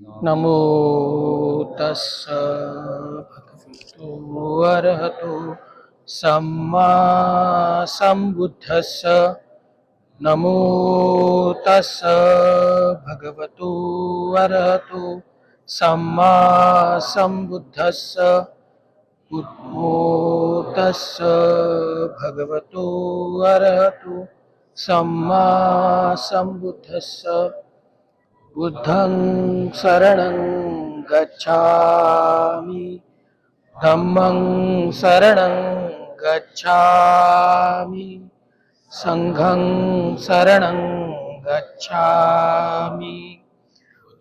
नमो तस्स भगवतो अरहतो सम्मा संबुद्धस्स नमो तस्स भगवतो अरहतो सम्मा संबुद्धस्स नमो तस्स भगवतो अरहतो सम्मा संबुद्धस्स बुद्धं शरणं गच्छामि। धम्मं शरणं गच्छामि। सङ्घं शरणं गच्छामि।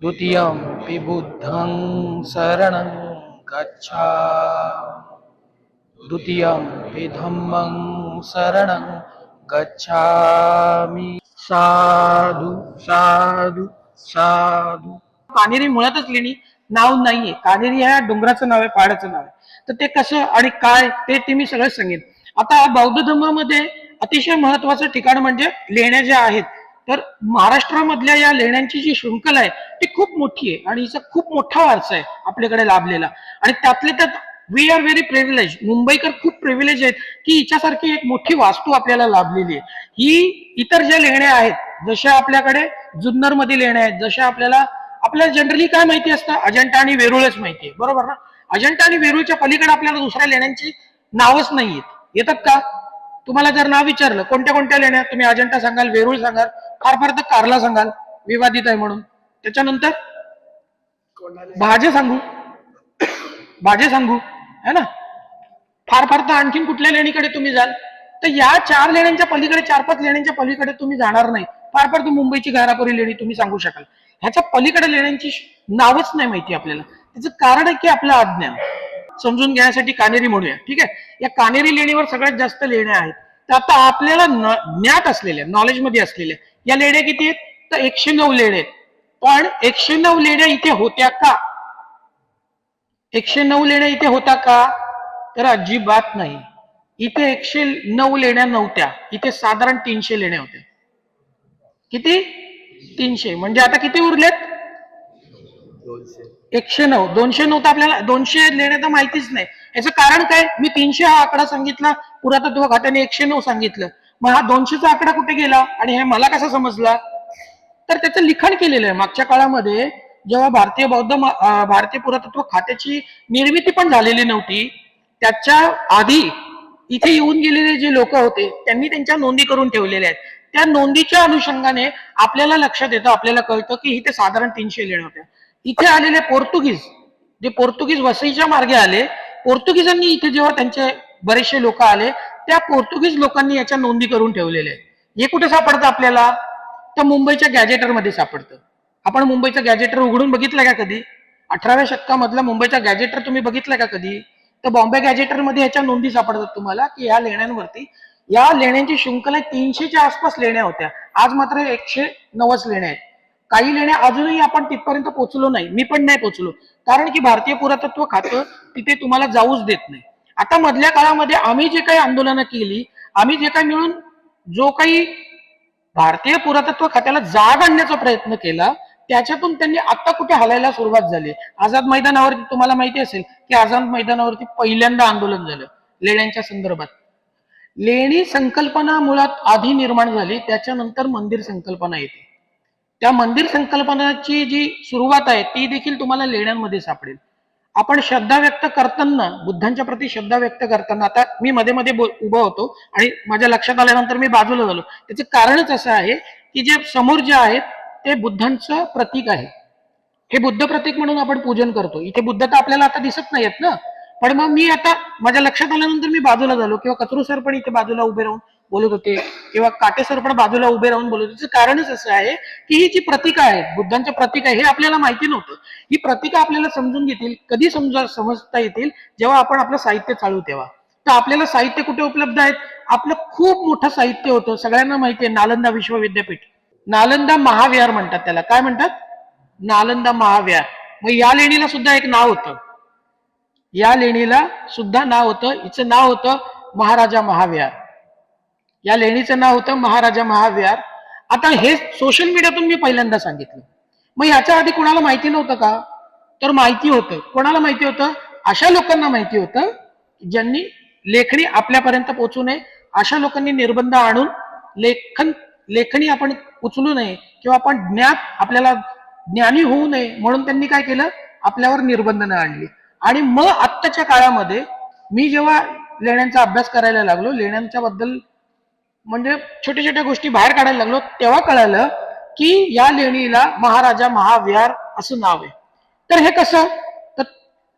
द्वितीयं विबुद्धं शरणं गच्छा द्वितीयं विधम्मं शरणं गच्छामि। साधु साधु। साधू. कानेरी मुळातच लेणी नाव नाहीये. कानेरी ह्या डोंगराचं नाव आहे पहाडाचं नाव आहे. तर ते कसं आणि काय ते ते मी सगळं सांगेन. आता बौद्ध धर्मामध्ये अतिशय महत्वाचं ठिकाण म्हणजे लेण्या ज्या आहेत तर महाराष्ट्रामधल्या या लेण्यांची जी शृंखला आहे ती खूप मोठी आहे. आणि हिचा खूप मोठा वारसा आहे आपल्याकडे लाभलेला. आणि त्यातले त्यात वी आर व्हेरी प्रिव्हिलेज मुंबईकर खूप प्रिव्हिलेज आहेत की हिच्यासारखी एक मोठी वास्तू आपल्याला लाभलेली आहे. ही इतर ज्या लेण्या आहेत जशा आपल्याकडे जुन्नरमध्ये लेण्या आहेत जशा आपल्याला आपल्याला जनरली काय माहिती असतं? अजंठा आणि वेरूळच माहिती आहे. बरोबर ना? अजंठा आणि वेरूळच्या पलीकडे आपल्याला दुसऱ्या लेण्यांची नावच नाहीयेत. येतात का? तुम्हाला जर नाव विचारलं कोणत्या कोणत्या लेण्या तुम्ही अजंठा सांगाल वेरूळ सांगाल फार फार तर कारला सांगाल विवादित आहे म्हणून. त्याच्यानंतर भाजे सांगू. भाजे सांगू. है ना? फार फार तर आणखीन कुठल्या लेणीकडे तुम्ही जाल? तर या चार लेण्यांच्या पलीकडे चार पाच लेण्यांच्या पलीकडे तुम्ही जाणार नाही. फार फार तर मुंबईची घारापुरी लेणी तुम्ही सांगू शकाल. ह्याच्या पलीकडे लेण्यांची नावच नाही माहिती आपल्याला. त्याचं कारण आहे की आपलं अज्ञान. समजून घेण्यासाठी कानेरी म्हणूया. ठीक आहे? या कानेरी लेणीवर सगळ्यात जास्त लेण्या आहेत. तर आता आपल्याला ज्ञात असलेल्या नॉलेजमध्ये असलेल्या या लेण्या किती आहेत? तर एकशे नऊ लेण्या आहेत. पण एकशे नऊ लेण्या इथे होत्या का? एकशे नऊ लेण्या इथे होता का? तर अजिबात नाही. इथे एकशे नऊ लेण्या नव्हत्या. इथे साधारण तीनशे लेण्या होत्या. किती? तीनशे. म्हणजे आता किती उरलेत? एकशे नऊ. दोनशे नऊ तर आपल्याला दोनशे लेण्या तर माहितीच नाही. याचं कारण काय? मी तीनशे हा आकडा सांगितला. पुरातत्व खात्याने एकशे नऊ सांगितलं. मग हा दोनशेचा आकडा कुठे गेला? आणि हे मला कसा समजला? तर त्याचं लिखाण केलेलं आहे. मागच्या काळामध्ये जेव्हा भारतीय बौद्ध भारतीय पुरातत्व खात्याची निर्मिती पण झालेली नव्हती त्याच्या आधी इथे येऊन गेलेले जे लोक होते त्यांनी त्यांच्या नोंदी करून ठेवलेल्या आहेत. त्या नोंदीच्या अनुषंगाने आपल्याला लक्षात येतं आपल्याला कळतं की इथे साधारण तीनशे लेण्या होत्या. इथे आलेले पोर्तुगीज जे पोर्तुगीज वसईच्या मार्गे आले पोर्तुगीजांनी इथे जेव्हा त्यांचे बरेचसे लोक आले त्या पोर्तुगीज लोकांनी याच्या नोंदी करून ठेवलेल्या आहेत. हे कुठे सापडतं आपल्याला? तर मुंबईच्या गॅजेटरमध्ये सापडतं. आपण मुंबईचं गॅजेटर उघडून बघितलं का कधी? अठराव्या शतकामधला मुंबईचा गॅजेटर तुम्ही बघितलं का कधी? तर बॉम्बे गॅजेटरमध्ये ह्याच्या नोंदी सापडतात तुम्हाला की या लेण्यांवरती या लेण्यांची शृंखला तीनशेच्या आसपास लेण्या होत्या. आज मात्र एकशे नव्वद लेण्या आहेत. काही लेण्या अजूनही आपण तिथपर्यंत पोहोचलो नाही. मी पण नाही पोहोचलो. कारण की भारतीय पुरातत्व खातं तिथे तुम्हाला जाऊच देत नाही. आता मधल्या काळामध्ये आम्ही जे काही आंदोलनं केली आम्ही जे काही मिळून जो काही भारतीय पुरातत्व खात्याला जाग आणण्याचा प्रयत्न केला त्याच्यातून त्यांनी आता कुठे हलायला सुरुवात झाली? आझाद मैदानावरती तुम्हाला माहिती असेल की आझाद मैदानावरती पहिल्यांदा आंदोलन झालं लेण्यांच्या संदर्भात. लेणी संकल्पना मुळात आधी निर्माण झाली त्याच्यानंतर मंदिर संकल्पना येते. त्या मंदिर संकल्पनाची जी सुरुवात आहे ती देखील तुम्हाला लेण्यांमध्ये सापडेल. आपण श्रद्धा व्यक्त करताना बुद्धांच्या प्रती श्रद्धा व्यक्त करताना आता मी मध्ये मध्ये उभा होतो आणि माझ्या लक्षात आल्यानंतर मी बाजूला झालो. त्याचं कारणच असं आहे की जे समोर जे आहेत ते बुद्धांचं प्रतीक आहे. हे बुद्ध प्रतीक म्हणून आपण पूजन करतो. इथे बुद्ध तर आपल्याला आता दिसत नाहीयेत ना. पण मग मी आता माझ्या लक्षात आल्यानंतर मी बाजूला झालो किंवा कचरू सर पण इथे बाजूला उभे राहून बोलत होते किंवा काटे सर पण बाजूला उभे राहून बोलत होते. त्याचं कारणच असं आहे की ही जी प्रतीक आहेत बुद्धांचे प्रतीक आहे हे आपल्याला माहिती नव्हतं. ही प्रतीक आपल्याला समजून घेतील कधी समजा समजता येतील जेव्हा आपण आपलं साहित्य चालू तेव्हा तर आपल्याला साहित्य कुठे उपलब्ध आहेत? आपलं खूप मोठं साहित्य होतं. सगळ्यांना माहिती आहे नालंदा विश्वविद्यापीठ. नालंदा महाविहार म्हणतात त्याला. काय म्हणतात? नालंदा महाविहार. मग या लेणीला सुद्धा एक नाव होतं. या लेणीला सुद्धा नाव होतं. हिचं नाव होतं महाराजा महाविहार. या लेणीचं नाव होतं महाराजा महाविहार. आता हे सोशल मीडियातून मी पहिल्यांदा सांगितलं. मग याच्या आधी कोणाला माहिती नव्हतं का? तर माहिती होतं. कोणाला माहिती होतं? अशा लोकांना माहिती होतं ज्यांनी लेखणी आपल्यापर्यंत पोहोचू नये. अशा लोकांनी निर्बंध आणून लेखन लेखणी आपण उचलू नये किंवा आपण ज्ञात आपल्याला ज्ञानी होऊ नये म्हणून त्यांनी काय केलं? आपल्यावर निर्बंधनं आणली. आणि मग आत्ताच्या काळामध्ये मी जेव्हा लेण्यांचा अभ्यास करायला लागलो लेण्यांच्या बद्दल म्हणजे छोट्या छोट्या गोष्टी बाहेर काढायला लागलो तेव्हा कळालं की या लेणीला महाराजा महाविहार असं नाव आहे. तर हे कसं? तर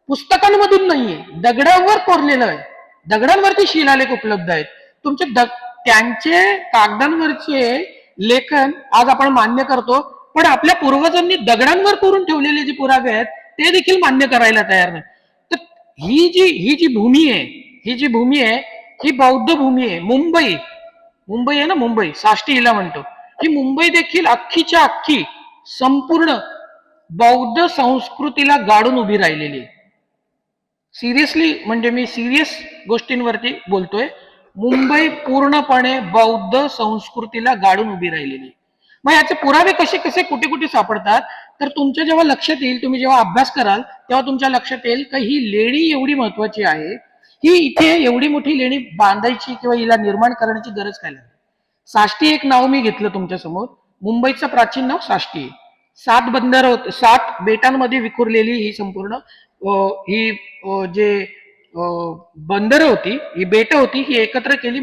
पुस्तकांमधून नाहीये. दगडांवर कोरलेलं आहे. दगडांवरती शिलालेख उपलब्ध आहेत. तुमचे दग त्यांचे कागदांवरचे लेखन आज आपण मान्य करतो. पण आपल्या पूर्वजांनी दगडांवर करून ठेवलेले जे पुरावे आहेत ते देखील मान्य करायला तयार नाही. तर ही जी ही जी भूमी आहे ही जी भूमी आहे ही बौद्ध भूमी आहे मुंबई. मुंबई आहे ना मुंबई? साष्टी हिला म्हणतो. ही मुंबई देखील अख्खीच्या अख्खी संपूर्ण बौद्ध संस्कृतीला गाडून उभी राहिलेली आहे. सिरियसली म्हणजे मी सिरियस गोष्टींवरती बोलतोय. मुंबई पूर्णपणे बौद्ध संस्कृतीला गाडून उभी राहिलेली. मग याचे पुरावे कसे कसे कुठे कुठे सापडतात? तर तुमच्या जेव्हा लक्षात येईल तुम्ही जेव्हा अभ्यास कराल तेव्हा तुमच्या लक्षात येईल की ही लेणी एवढी महत्वाची आहे? ही इथे एवढी मोठी लेणी बांधायची किंवा हिला निर्माण करण्याची गरज काय लागली? साष्टी एक नाव मी घेतलं तुमच्यासमोर मुंबईचं प्राचीन नाव साष्टी. आहे सात बंदर होत सात बेटांमध्ये विखुरलेली ही संपूर्ण ही जे बंदरं होती ही बेट होती ही एकत्र केली.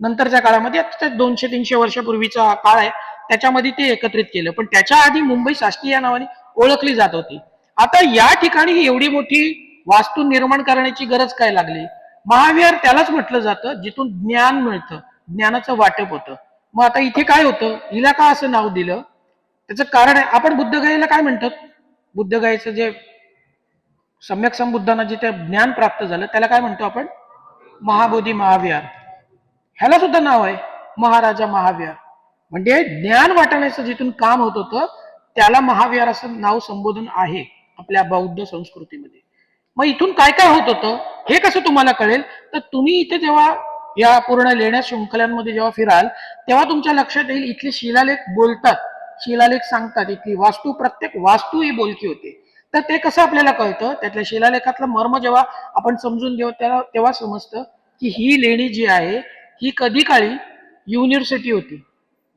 नंतरच्या काळामध्ये आता दोनशे तीनशे वर्षापूर्वीचा काळ आहे त्याच्यामध्ये ते एकत्रित केलं. पण त्याच्या आधी मुंबई साष्टी या नावाने ओळखली जात होती. आता या ठिकाणी ही एवढी मोठी वास्तू निर्माण करण्याची गरज काय लागली? महाविहार त्यालाच म्हटलं जातं जिथून ज्ञान मिळतं ज्ञानाचं वाटप होतं. मग आता इथे काय होतं? हिला का असं नाव दिलं? त्याचं कारण आहे आपण बुद्धगयेला काय म्हणतात? बुद्धगयेचं जे सम्यक संबुद्धांना जिथे ज्ञान प्राप्त झालं त्याला काय म्हणतो आपण? महाबोधी महाविहार. ह्याला सुद्धा नाव आहे महाराजा महाविहार. म्हणजे ज्ञान वाटण्याचं जिथून काम होत होतं त्याला महाविहार असं नाव संबोधन आहे आपल्या बौद्ध संस्कृतीमध्ये. मग इथून काय काय होत होतं हे कसं तुम्हाला कळेल? तर तुम्ही इथे जेव्हा या पूर्ण लेण्या शृंखलांमध्ये जेव्हा फिराल तेव्हा तुमच्या लक्षात येईल इथले शिलालेख बोलतात. शिलालेख सांगतात इथली वास्तू प्रत्येक वास्तू ही बोलकी होते. तर ते कसं आपल्याला कळतं? त्यातल्या शिलालेखातलं मर्म जेव्हा आपण समजून घेऊ त्याला तेव्हा समजतं की ही लेणी जी आहे ही कधी काळी युनिव्हर्सिटी होती.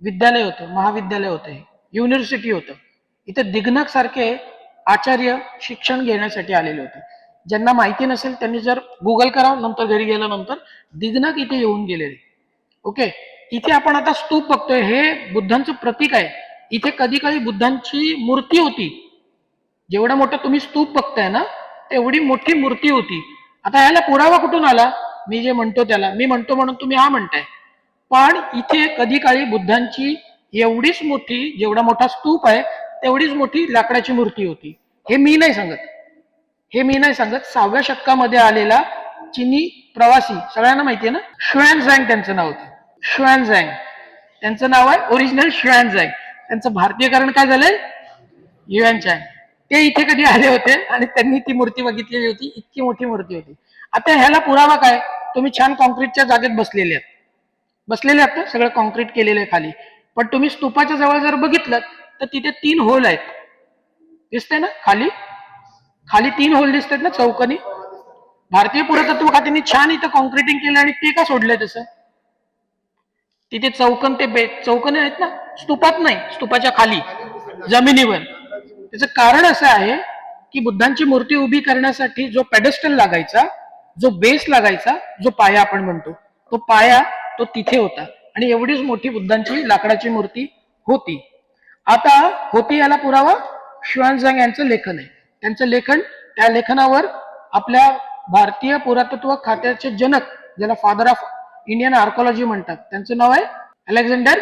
विद्यालय होतं महाविद्यालय होतं हे. युनिव्हर्सिटी होतं. इथे दिग्नक सारखे आचार्य शिक्षण घेण्यासाठी आलेले होते. ज्यांना माहिती नसेल त्यांनी जर गुगल करावं नंतर घरी गेल्यानंतर दिग्नक इथे येऊन गेलेले. ओके? इथे आपण आता स्तूप बघतोय. हे बुद्धांचं प्रतीक आहे. इथे कधी काळी बुद्धांची मूर्ती होती. जेवढा मोठा तुम्ही स्तूप बघताय ना तेवढी मोठी मूर्ती होती. आता ह्याला पुरावा कुठून आला? मी जे म्हणतो त्याला मी म्हणतो म्हणून तुम्ही हा म्हणताय. पण इथे कधी काळी बुद्धांची एवढीच मोठी जेवढा मोठा स्तूप आहे तेवढीच मोठी लाकडाची मूर्ती होती. हे मी नाही सांगत. हे मी नाही सांगत. सहाव्या शतकामध्ये आलेला चिनी प्रवासी सगळ्यांना माहिती आहे ना? श्वेन झँग त्यांचं नाव होतं. श्वेन झँग त्यांचं नाव आहे ओरिजिनल श्वेन झँग त्यांचं भारतीयकरण काय झालंय? युएन चँग ते इथे कधी आले होते आणि त्यांनी ती मूर्ती बघितलेली होती इतकी मोठी मूर्ती होती. आता ह्याला पुरावा काय? तुम्ही छान कॉन्क्रीटच्या जागेत बसलेले आहात. बसलेले आहात ना? सगळं कॉन्क्रीट केलेलं आहे खाली. पण तुम्ही स्तूपाच्या जवळ जर बघितलं तर तिथे तीन होल आहेत. दिसते ना? खाली. खाली तीन होल दिसतात ना चौकनी? भारतीय पुरातत्व खात्याने छान इथं कॉन्क्रिटिंग केलं आणि ते का सोडलंय तसं? तिथे चौकन ते बे चौकन आहेत ना? स्तूपात नाही स्तूपाच्या खाली जमिनीवर. त्याचं कारण असं आहे की बुद्धांची मूर्ती उभी करण्यासाठी जो पेडेस्टल लागायचा जो बेस लागायचा जो पाया आपण म्हणतो तो पाया तो तिथे होता. आणि एवढीच मोठी बुद्धांची लाकडाची मूर्ती होती. आता होती याला पुरावा शिवानझांग यांचं लेखन आहे. त्यांचं लेखन त्या लेखनावर आपल्या भारतीय पुरातत्व खात्याचे जनक ज्याला फादर ऑफ इंडियन आर्कोलॉजी म्हणतात त्यांचं नाव आहे अलेक्झांडर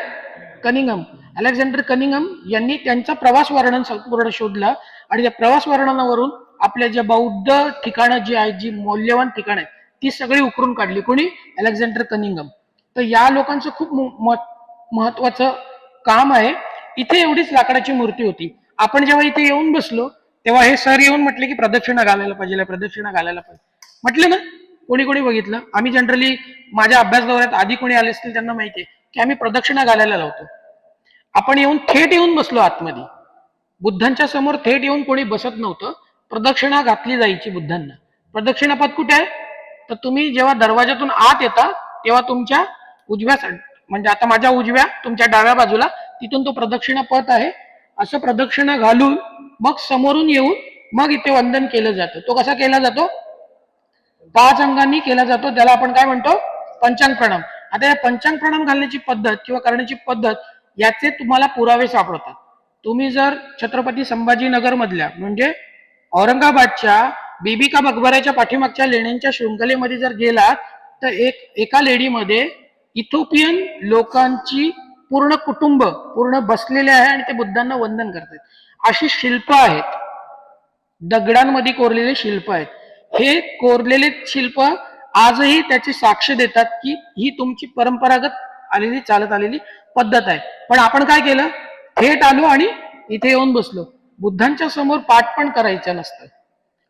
कनिंगम अलेक्झांडर कनिंगम यांनी त्यांचा प्रवास वर्णन संपूर्ण शोधलं आणि त्या प्रवास वर्णनावरून आपल्या ज्या बौद्ध ठिकाणं जी आहेत जी मौल्यवान ठिकाणं आहेत ती सगळी उकरून काढली. कोणी? अलेक्झांडर कनिंगम तर या लोकांचं खूप महत्वाचं काम आहे. इथे एवढीच लाकडाची मूर्ती होती. आपण जेव्हा इथे येऊन बसलो तेव्हा हे सर येऊन म्हटले की प्रदक्षिणा घालायला पाहिजे प्रदक्षिणा घालायला पाहिजे. म्हटलं ना कोणी कोणी बघितलं? आम्ही जनरली माझ्या अभ्यास दौऱ्यात आधी कोणी आले असतील त्यांना माहिती आहे. की आम्ही प्रदक्षिणा घालायला लावतो. आपण येऊन थेट येऊन बसलो आतमध्ये. बुद्धांच्या समोर थेट येऊन कोणी बसत नव्हतं. प्रदक्षिणा घातली जायची बुद्धांना. प्रदक्षिणा पद कुठे आहे? तर तुम्ही जेव्हा दरवाजातून आत येता तेव्हा तुमच्या उजव्या म्हणजे आता माझ्या उजव्या तुमच्या डाव्या बाजूला तिथून तो प्रदक्षिणा पथ आहे. असं प्रदक्षिणा घालून मग समोरून येऊन मग इथे वंदन केलं जातं. तो कसा केला जातो? पाच अंगांनी केला जातो. त्याला आपण काय म्हणतो? पंचांग प्रणाम. आता या पंचांग प्रणाम घालण्याची पद्धत किंवा करण्याची पद्धत याचे तुम्हाला पुरावे सापडतात. तुम्ही जर छत्रपती संभाजीनगर मधल्या म्हणजे औरंगाबादच्या बीबी का मकबऱ्याच्या पाठीमागच्या लेण्यांच्या शृंखलेमध्ये जर गेलात तर एक एका लेडीमध्ये इथोपियन लोकांची पूर्ण कुटुंब पूर्ण बसलेले आहे आणि ते बुद्धांना वंदन करतात अशी शिल्प आहेत. दगडांमध्ये कोरलेले शिल्प आहेत. हे कोरलेले शिल्प आजही त्याची साक्ष देतात की ही तुमची परंपरागत आलेली चालत आलेली पद्धत आहे. पण आपण काय केलं? थेट आलो आणि इथे येऊन बसलो. बुद्धांच्या समोर पाठ पण करायचं नसतं.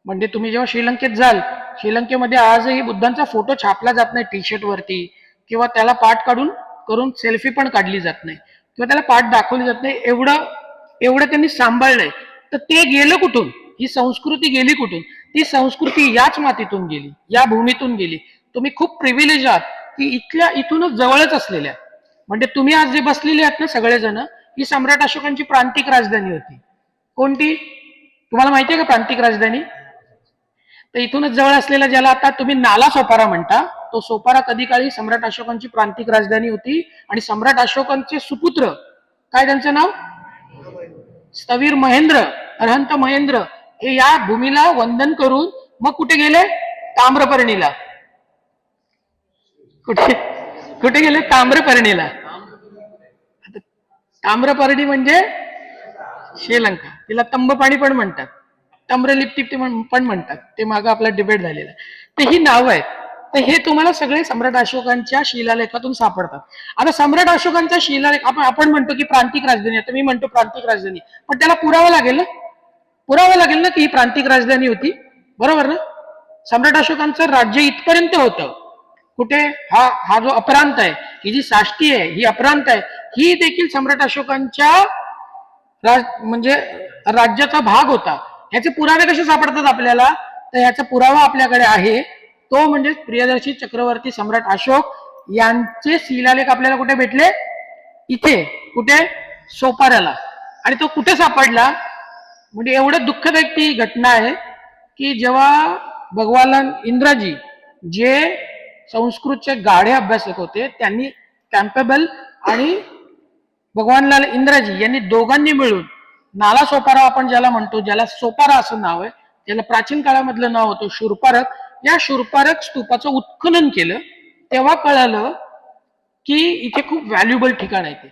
म्हणजे तुम्ही जेव्हा श्रीलंकेत जाल श्रीलंकेमध्ये आजही बुद्धांचा फोटो छापला जात नाही टी शर्ट वरती किंवा त्याला पाठ काढून करून सेल्फी पण काढली जात नाही किंवा त्याला पाठ दाखवली जात नाही एवढं एवढं त्यांनी सांभाळलंय. तर ते गेलं कुठून? ही संस्कृती गेली कुठून? ती संस्कृती याच मातीतून गेली या भूमीतून गेली. तुम्ही खूप प्रिव्हिलेज आहात की इथल्या इथूनच जवळच असलेल्या. म्हणजे तुम्ही आज जे बसलेले आहात ना सगळेजण ही सम्राट अशोकांची प्रांतिक राजधानी होती. कोणती? तुम्हाला माहिती आहे का प्रांतिक राजधानी? तर इथूनच जवळ असलेला ज्याला आता तुम्ही नाला सोपारा म्हणता तो सोपारा कधी काळी सम्राट अशोकांची प्रांतिक राजधानी होती आणि सम्राट अशोकांचे सुपुत्र काय त्यांचं नाव? स्थवीर महेंद्र अरहंत महेंद्र या भूमीला वंदन करून मग कुठे गेले? ताम्रपर्णीला. कुठे? कुठे गेले? ताम्रपर्णीला. ताम्रपर्णी म्हणजे श्रीलंका. तिला तंबपाणी पण म्हणतात. ताम्रलिप्ती पण म्हणतात. ते मागं आपला डिबेट झालेला आहे. ही नावं आहेत. तर हे तुम्हाला सगळे सम्राट अशोकांच्या शिलालेखातून सापडतात. आता सम्राट अशोकांचा शिलालेख आपण आपण म्हणतो की प्रांतिक राजधानी. आता मी म्हणतो प्रांतिक राजधानी. पण त्याला पुरावा लागेल ना? पुरावा लागेल ना की ही प्रांतिक राजधानी होती? बरोबर ना? सम्राट अशोकांचं राज्य इथपर्यंत होतं. कुठे? हा हा जो अपरांत आहे ही जी साष्टी आहे ही अपरांत आहे ही देखील सम्राट अशोकांच्या राज म्हणजे राज्याचा भाग होता. ह्याचे पुरावे कसे सापडतात आपल्याला? तर ह्याचा पुरावा आपल्याकडे आहे. तो म्हणजे प्रियदर्शी चक्रवर्ती सम्राट अशोक यांचे शिलालेख आपल्याला कुठे भेटले? इथे कुठे? सोपाऱ्याला. आणि तो कुठे सापडला? म्हणजे एवढं दुःखदायक ती घटना आहे की जेव्हा भगवान इंद्राजी जे संस्कृतचे गाढे अभ्यासक होते त्यांनी कॅम्पेबल आणि भगवानलाल इंद्राजी यांनी दोघांनी मिळून नाला सोपारा आपण ज्याला म्हणतो ज्याला सोपारा असं नाव आहे ज्याला प्राचीन काळामधलं नाव होतं शूरपारक या शूरपारक स्तूपाचं उत्खनन केलं तेव्हा कळालं की इथे खूप व्हॅल्युबल ठिकाण आहे ते.